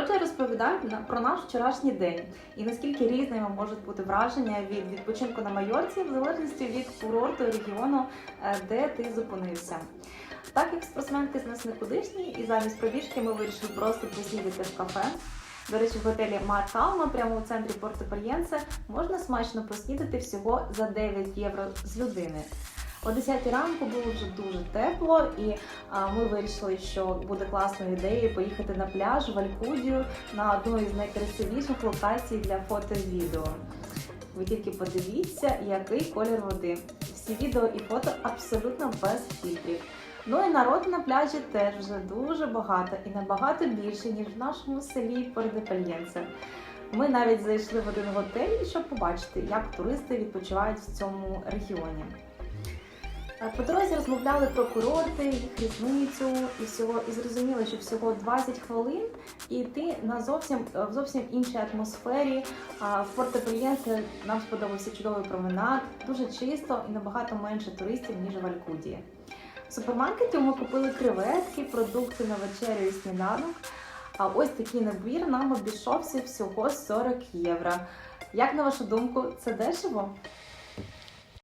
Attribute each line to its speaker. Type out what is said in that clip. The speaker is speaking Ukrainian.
Speaker 1: Отже, розповідаю про наш вчорашній день і наскільки різними можуть бути враження від відпочинку на Майорці, в залежності від курорту регіону, е, де ти зупинився. Так як спортсменки з нас никудишні, і замість пробіжки ми вирішили просто поснідати в кафе. До речі, в готелі Мар Калма, прямо у центрі Порто Пар'єнце, можна смачно поснідати всього за 9 євро з людини. О 10 ранку було вже дуже тепло, і ми вирішили, що буде класною ідеєю поїхати на пляж в Алькудію на одну із найкрасивіших локацій для фото і відео. Ви тільки подивіться, який колір води. Всі відео і фото абсолютно без фільтрів. Ну і народ на пляжі теж вже дуже багато і набагато більше, ніж в нашому селі Пордепельєнце. Ми навіть зайшли в один готель, щоб побачити, як туристи відпочивають в цьому регіоні. Е, По дорозі розмовляли про курорти, їх різницю і всього, і зрозуміли, що всього 20 хвилин, і ти на зовсім в зовсім іншій атмосфері. В Порто-Прієнце нам сподобався чудовий променад, дуже чисто і набагато менше туристів ніж в Алькудії. В супермаркеті ми купили креветки, продукти на вечерю і сніданок. А ось такий набір нам обійшовся всього 40 євро. Як на вашу думку, це дешево?